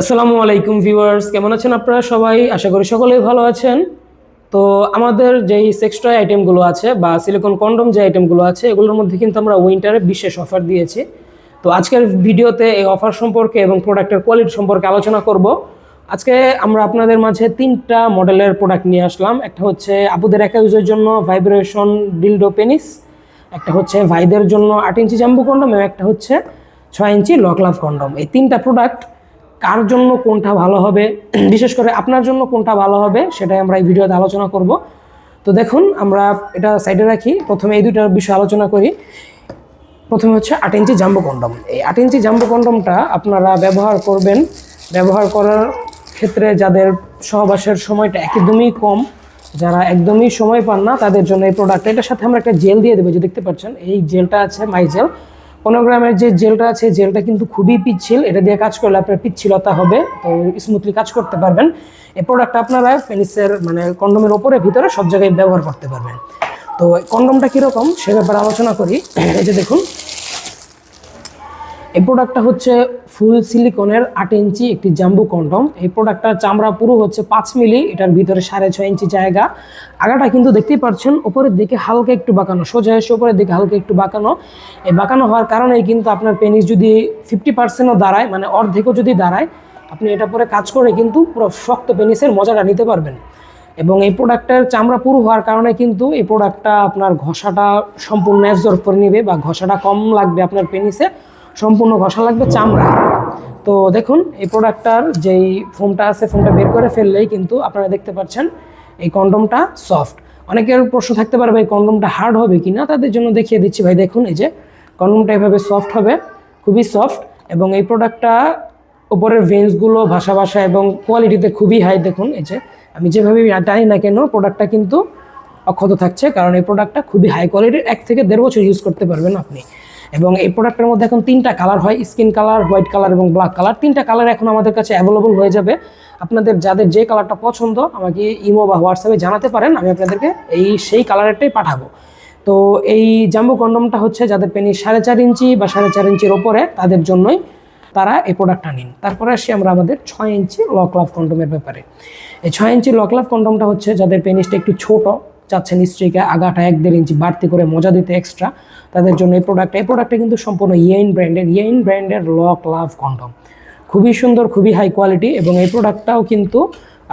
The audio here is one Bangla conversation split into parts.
আসসালামু আলাইকুম ভিউয়ার্স, কেমন আছেন আপনারা সবাই? আশা করি সকলেই ভালো আছেন। তো আমাদের যেই সেক্স টয় আইটেমগুলো আছে বা সিলিকন কন্ডম যে আইটেমগুলো আছে, এগুলোর মধ্যে কিন্তু আমরা উইন্টারে বিশেষ অফার দিয়েছি। তো আজকের ভিডিওতে এই অফার সম্পর্কে এবং প্রোডাক্টের কোয়ালিটি সম্পর্কে আলোচনা করব। আজকে আমরা আপনাদের মাঝে তিনটা মডেলের প্রোডাক্ট নিয়ে আসলাম। একটা হচ্ছে আপুদের একা ইউজের জন্য ভাইব্রেশন ডিলডো পেনিস একটা হচ্ছে ভাইদের জন্য আট ইঞ্চি জাম্বু কন্ডম এবং একটা হচ্ছে ছয় ইঞ্চি লক লাভ কন্ডম এই তিনটা প্রোডাক্ট কার জন্য কোনটা ভালো হবে? বিশেষ করে আপনার জন্য কোনটা ভালো হবে, সেটাই আমরা এই ভিডিওতে আলোচনা করব। তো দেখুন, আমরা এটা সাইডে রাখি। প্রথমে এই দুইটার বিষয়ে আলোচনা করি। প্রথমে হচ্ছে আট ইঞ্চি জাম্বো কন্ডম। এই আট ইঞ্চি জাম্বো কন্ডমটা আপনারা ব্যবহার করবেন। ব্যবহার করার ক্ষেত্রে যাদের সহবাসের সময়টা একদমই কম, যারা একদমই সময় পান না, তাদের জন্য এই প্রোডাক্ট এটার সাথে আমরা একটা জেল দিয়ে দেবো যে দেখতে পাচ্ছেন, এই জেলটা আছে মাই জেল পনেরো গ্রামের যে জেলটা আছে জেলটা কিন্তু খুবই পিচ্ছিল, এটা দিয়ে কাজ করলে আপনার পিচ্ছিলতা হবে, তো স্মুথলি কাজ করতে পারবেন। এই প্রোডাক্টটা আপনারা পেনিসের মানে কন্ডমের ওপরে, ভিতরে সব জায়গায় ব্যবহার করতে পারবেন। তো কন্ডমটা কীরকম, সে ব্যাপারে আলোচনা করি। এই যে দেখুন এই প্রোডাক্টটা হচ্ছে ফুল সিলিকনের আট ইঞ্চি একটি জাম্বু কন্ডম এই প্রোডাক্টটার চামড়া পুরো হচ্ছে পাঁচ মিলি, এটার ভিতরে সাড়ে ছয় ইঞ্চি জায়গা। আগাটা কিন্তু দেখতেই পাচ্ছেন, উপরের দিকে হালকা একটু বাঁকানো, সোজা এসে ওপরের দিকে হালকা একটু বাঁকানো। এই বাঁকানো হওয়ার কারণেই কিন্তু আপনার পেনিস যদি ফিফটি পার্সেন্টও দাঁড়ায় মানে অর্ধেকও যদি দাঁড়ায়, আপনি এটা পরে কাজ করে কিন্তু পুরো শক্ত পেনিসের মজাটা নিতে পারবেন। এবং এই প্রোডাক্টের চামড়া পুরু হওয়ার কারণে কিন্তু এই প্রোডাক্টটা আপনার ঘষাটা সম্পূর্ণ অ্যাবজর্ব করে নেবে বা ঘষাটা কম লাগবে আপনার পেনিসে সম্পূর্ণ ঘষা লাগবে চামড়া তো দেখুন, এই প্রোডাক্টটার যেই ফোমটা আছে, ফোমটা বের করে ফেললেই কিন্তু আপনারা দেখতে পাচ্ছেন এই কন্ডমটা সফট। অনেকের প্রশ্ন থাকতে পারে, ভাই, কন্ডমটা হার্ড হবে কি না তাদের জন্য দেখিয়ে দিচ্ছি, ভাই, দেখুন এই যে কন্ডমটা এভাবে সফট হবে, খুবই সফট এবং এই প্রোডাক্টটা ওপরের ভেন্সগুলো ভাষা ভাষা এবং কোয়ালিটিতে খুবই হাই দেখুন, এই যে আমি যেভাবে টানি না কেন, প্রোডাক্টটা কিন্তু অক্ষত থাকছে, কারণ এই প্রোডাক্টটা খুবই হাই কোয়ালিটির এক থেকে দেড় বছর ইউজ করতে পারবেন আপনি। এবং এই প্রোডাক্টের মধ্যে এখন তিনটা কালার হয় স্কিন কালার হোয়াইট কালার এবং ব্ল্যাক কালার তিনটা কালার এখন আমাদের কাছে অ্যাভেলেবল হয়ে যাবে। আপনাদের যাদের যে কালারটা পছন্দ, আমাকে ইমো বা হোয়াটসঅ্যাপে জানাতে পারেন, আমি আপনাদেরকে এই সেই কালারেরটাই পাঠাবো। তো এই জাম্বো কন্ডমটা হচ্ছে যাদের পেনি সাড়ে চার ইঞ্চি বা সাড়ে চার ইঞ্চির ওপরে, তাদের জন্যই তারা এই প্রোডাক্টটা নিন। তারপরে আসি আমরা আমাদের ছয় ইঞ্চি লক লাভ কন্ডমের ব্যাপারে। এই ছয় ইঞ্চি লক লাভ কন্ডমটা হচ্ছে যাদের পেনিসটা একটু ছোট চাচ্ছেন স্ত্রীকে আগাটা এক দেড় ইঞ্চি বাড়তি করে মজা দিতে এক্সট্রা তাদের জন্য এই প্রোডাক্ট এই প্রোডাক্টটা কিন্তু সম্পূর্ণ ইয়েইন ব্র্যান্ডের ইয়েইন ব্র্যান্ডের লক লাভ কন্ডম খুবই সুন্দর, খুবই হাই কোয়ালিটি এবং এই প্রোডাক্টটাও কিন্তু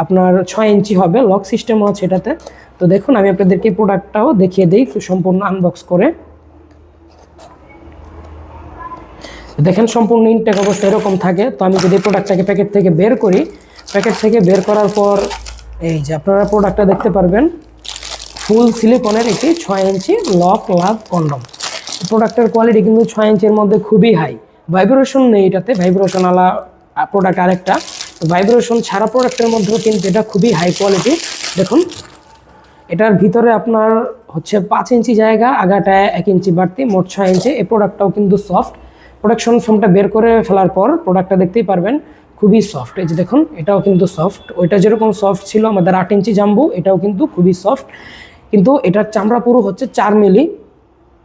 আপনার ছয় ইঞ্চি হবে লক সিস্টেমও আছে এটাতে। তো দেখুন, আমি আপনাদেরকে এই প্রোডাক্টটাও দেখিয়ে দিই, সম্পূর্ণ আনবক্স করে। দেখেন, সম্পূর্ণ ইনটেক অবস্থা এরকম থাকে। তো আমি যদি প্রোডাক্টটাকে প্যাকেট থেকে বের করি প্যাকেট থেকে বের করার পর, এই যে আপনারা প্রোডাক্টটা দেখতে পারবেন। ফুল সিলিকনের একটি ছয় ইঞ্চি লক লাভ কন্ডম। প্রোডাক্টের কোয়ালিটি কিন্তু ছয় ইঞ্চির মধ্যে খুবই হাই। ভাইব্রেশন নেই এটাতে, ভাইব্রেশন আলা প্রোডাক্ট আরেকটা। ভাইব্রেশন ছাড়া প্রোডাক্টের মধ্যেও কিন্তু এটা খুবই হাই কোয়ালিটি। দেখুন, এটার ভিতরে আপনার হচ্ছে পাঁচ ইঞ্চি জায়গা আগাটায় এক ইঞ্চি বাড়তি, মোট ছয় ইঞ্চি। এই প্রোডাক্টটাও কিন্তু সফট। প্রোডাকশন ফোমটা বের করে ফেলার পর প্রোডাক্টটা দেখতেই পারবেন, খুবই সফট। এই যে দেখুন, এটাও কিন্তু সফট। ওইটা যেরকম সফট ছিল, আমাদের আট ইঞ্চি জাম্বু, এটাও কিন্তু খুবই সফট। কিন্তু এটার চামড়া পুরু হচ্ছে চার মিলি।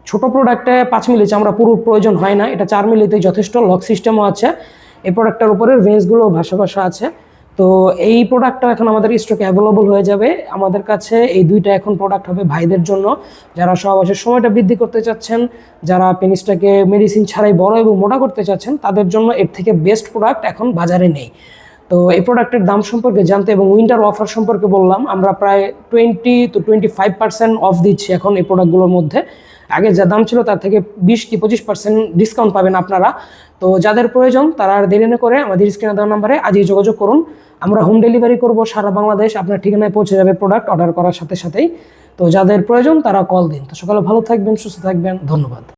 ছোট প্রোডাক্টে পাঁচ মিলি চামড়া পুরো প্রয়োজন হয় না। এটা চার মিলিতেই যথেষ্ট লক সিস্টেমও আছে। এই প্রোডাক্টটার উপরে রেঞ্জগুলো ভাষা ভাষা আছে। তো এই প্রোডাক্টটা এখন আমাদের স্টকে অ্যাভেলেবল হয়ে যাবে। আমাদের কাছে এই দুইটা এখন প্রোডাক্ট হবে ভাইদের জন্য। যারা সহবাসের সময়টা বৃদ্ধি করতে চাচ্ছেন, যারা পেনিসটাকে মেডিসিন ছাড়াই বড় এবং মোটা করতে চাচ্ছেন, তাদের জন্য এর থেকে বেস্ট প্রোডাক্ট এখন বাজারে নেই। তো এই প্রোডাক্টের দাম সম্পর্কে জানতে এবং উইন্টার অফার সম্পর্কে বললাম, আমরা প্রায় twenty two twenty five percent off দিচ্ছি এখন এই প্রোডাক্টগুলোর মধ্যে। আগে যা দাম ছিল তার থেকে বিশ কি পঁচিশ পার্সেন্ট ডিসকাউন্ট পাবেন আপনারা। তো যাদের প্রয়োজন তারা আর দেরি না করে আমাদের স্ক্রিনে দেওয়া নাম্বারে আজই যোগাযোগ করুন। আমরা হোম ডেলিভারি করব সারা বাংলাদেশ, আপনার ঠিকানায় পৌঁছে যাবে প্রোডাক্ট অর্ডার করার সাথে সাথেই। তো যাদের প্রয়োজন তারা কল দিন। তো সকালে ভালো থাকবেন, সুস্থ থাকবেন, ধন্যবাদ।